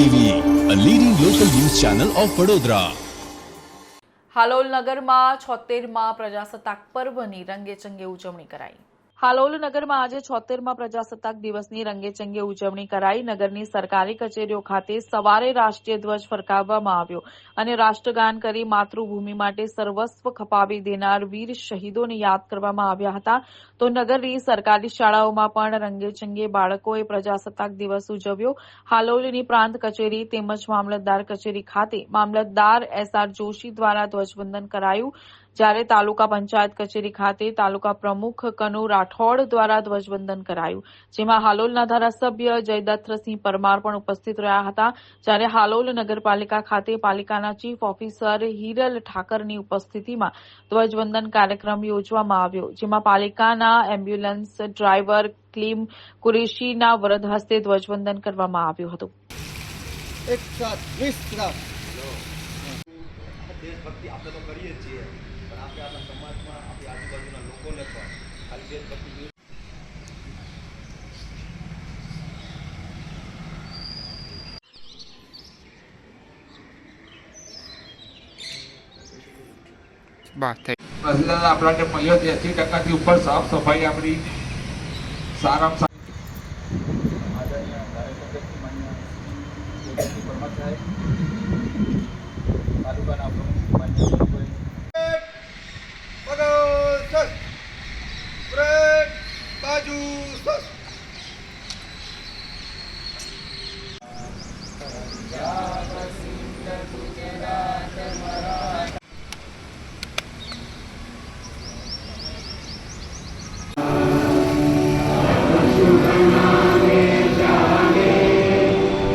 TV a leading local news channel of Vadodara Halol નગરમાં છોતેરમાં પ્રજાસત્તાક પર્વની રંગેચંગે ઉજવણી કરાઈ. હાલોલ નગરમાં આજે છોતેરમાં પ્રજાસત્તાક દિવસની રંગેચંગે ઉજવણી કરાઈ. નગરની સરકારી કચેરીઓ ખાતે સવારે રાષ્ટ્રીય ધ્વજ ફરકાવવામાં આવ્યો અને રાષ્ટ્રગાન કરી માતૃભૂમિ માટે સર્વસ્વ ખપાવી દેનાર વીર શહીદોને યાદ કરવામાં આવ્યા હતા. તો નગરની સરકારી શાળાઓમાં પણ રંગેચંગે બાળકોએ પ્રજાસત્તાક દિવસ ઉજવ્યો. હાલોલની પ્રાંત કચેરી તેમજ મામલતદાર કચેરી ખાતે મામલતદાર એસઆર જોશી દ્વારા ધ્વજવંદન કરાયું. જ્યારે તાલુકા પંચાયત કચેરી ખાતે તાલુકા પ્રમુખ કનુ રાઠોડ દ્વારા ધ્વજવંદન કરાયું. જેમાં હાલોલના ધારાસભ્ય જયદત્તસિંહ પરમાર પણ ઉપસ્થિત રહ્યા હતા. જ્યારે હાલોલ નગરપાલિકા ખાતે પાલિકાના ચીફ ઓફિસર હિરલ ઠાકરની ઉપસ્થિતિમાં ધ્વજવંદન કાર્યક્રમ યોજવામાં આવ્યો જેમાં પાલિકાના એમ્બ્યુલન્સ ડ્રાઈવર ક્લીમ કુરેશીના વરદ હસ્તે ધ્વજવંદન કરવામાં આવ્યું હતું. એક સાથ વીસ ગ્રામ દેશભક્તિ આપણે તો કરીએ છીએ. પણ આપણે આપણા સમાજમાં આપણી આજુબાજુના લોકોને પણ દેશભક્તિ આપણને એસી ટકાથી ઉપર સાફ સફાઈ આપણી સારામાં સારી Dadou